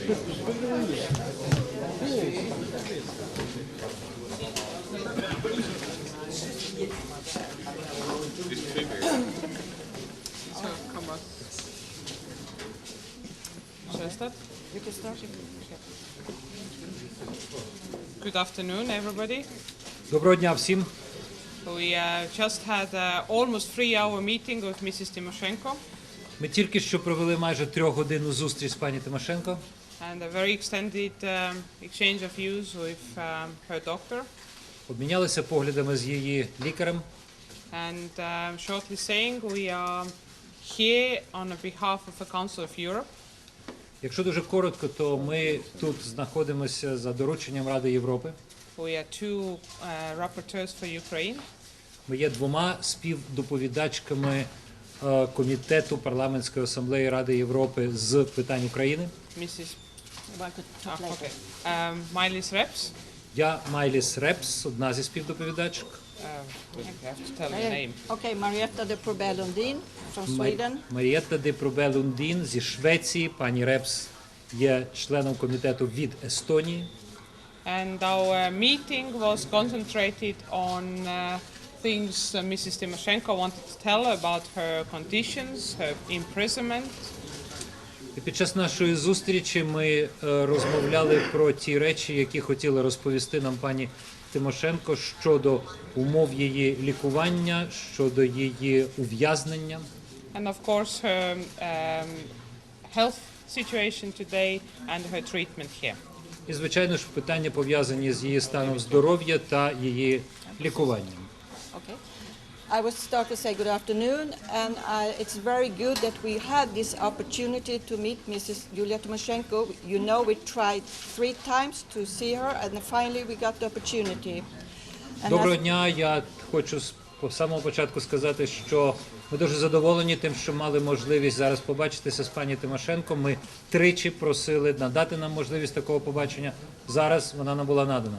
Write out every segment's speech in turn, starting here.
Shall I start? You can start. Good afternoon, everybody. Доброго дня всім. We uh, just had uh, almost three-hour meeting with Mrs. Timoshenko Ми тільки що провели майже трьохгодинну зустріч з пані Тимошенко and a very extended um, exchange of views with um, her doctor. обмінялися поглядами з її лікарем. And um, shortly saying, we are here on behalf of the Council of Europe. Якщо дуже коротко, то ми тут знаходимося за дорученням Ради Європи. We are two uh, rapporteurs for Ukraine. Ми є двома співдоповідачками е, комітету парламентської асамблеї Ради Європи з питань України. Mrs. I could Ah, talk later. okay. Um, Miley's Reps. Я Майліс Репс, одна зі співдоповідачок. Uh, we have to tell the Uh, name. Okay, Marietta de Probellundin from Мар- Sweden. Марієтта де Пробелундін зі Швеції. Пані Репс є членом комітету від Естонії. And our uh, meeting was concentrated on uh, things uh, Mrs. Timoshenko wanted to tell about her conditions, her imprisonment, І під час нашої зустрічі ми е, розмовляли про ті речі, які хотіла розповісти нам пані Тимошенко щодо умов її лікування, щодо її ув'язнення. and of course her um, health situation today and her treatment here. І, звичайно ж, питання пов'язані з її станом здоров'я та її лікуванням. Okay. I would start to say good afternoon, and I, it's very good that we had this opportunity to meet Mrs. Yulia Tymoshenko. You know, we tried three times to see her, and finally we got the opportunity. And Доброго дня. Я хочу з по самого початку сказати, що ми дуже задоволені тим, що мали можливість зараз побачитися з пані Тимошенко. Ми тричі просили надати нам можливість такого побачення. Зараз вона нам була надана.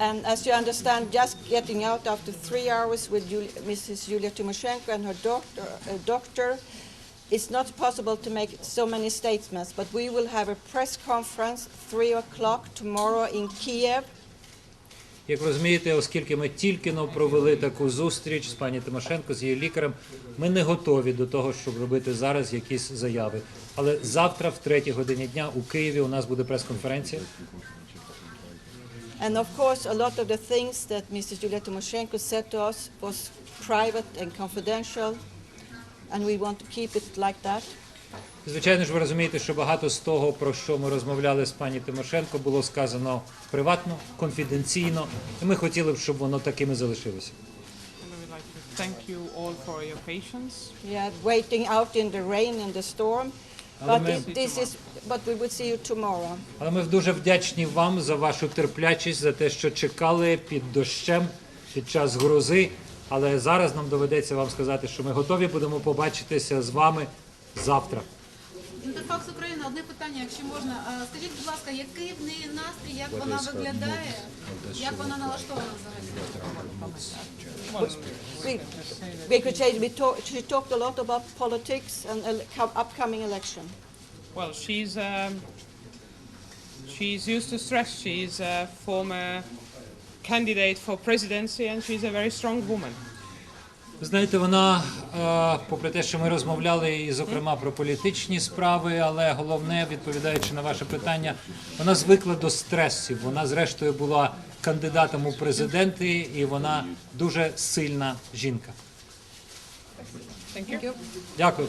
And as you understand, just getting out after three hours with Yul- Mrs. Yulia Tymoshenko and her doctor, uh, doctor, it's not possible to make so many statements. But we will have a press conference three o'clock tomorrow in Kiev. Як розумієте, оскільки ми тільки но провели таку зустріч з пані Тимошенко, з її лікарем, ми не готові до того, щоб робити зараз якісь заяви. Але завтра, в третій годині дня, у Києві у нас буде прес-конференція. And of course, a lot of the things that Mrs. Yulia Tymoshenko said to us was private and confidential, and we want to keep it like that. Звичайно ж, ви розумієте, що багато з того, про що ми розмовляли з пані Тимошенко, було сказано приватно, конфіденційно, і ми хотіли б, щоб воно таким і залишилося. And I would like to thank you all for your patience. Yeah, waiting out in the rain and the storm. But it, this is, but we will see you tomorrow. Але ми дуже вдячні вам за вашу терплячість, за те, що чекали під дощем під час грози. Але зараз нам доведеться вам сказати, що ми готові будемо побачитися з вами завтра. Інтерфакс Україна, одне питання, якщо можна. А, Скажіть, будь ласка, який в неї настрій, як вона виглядає, як вона налаштована взагалі? We, we could say we talk, she talked a lot about politics and ele- co- upcoming election. Well, she's um, she's used to stress. She's a former candidate for presidency, and she's a very strong woman. Знаєте, вона, е, попри те, що ми розмовляли і, зокрема, про політичні справи, але головне, відповідаючи на ваше питання, вона звикла до стресів. Вона, зрештою, була кандидатом у президенти, і вона дуже сильна жінка. Дякую.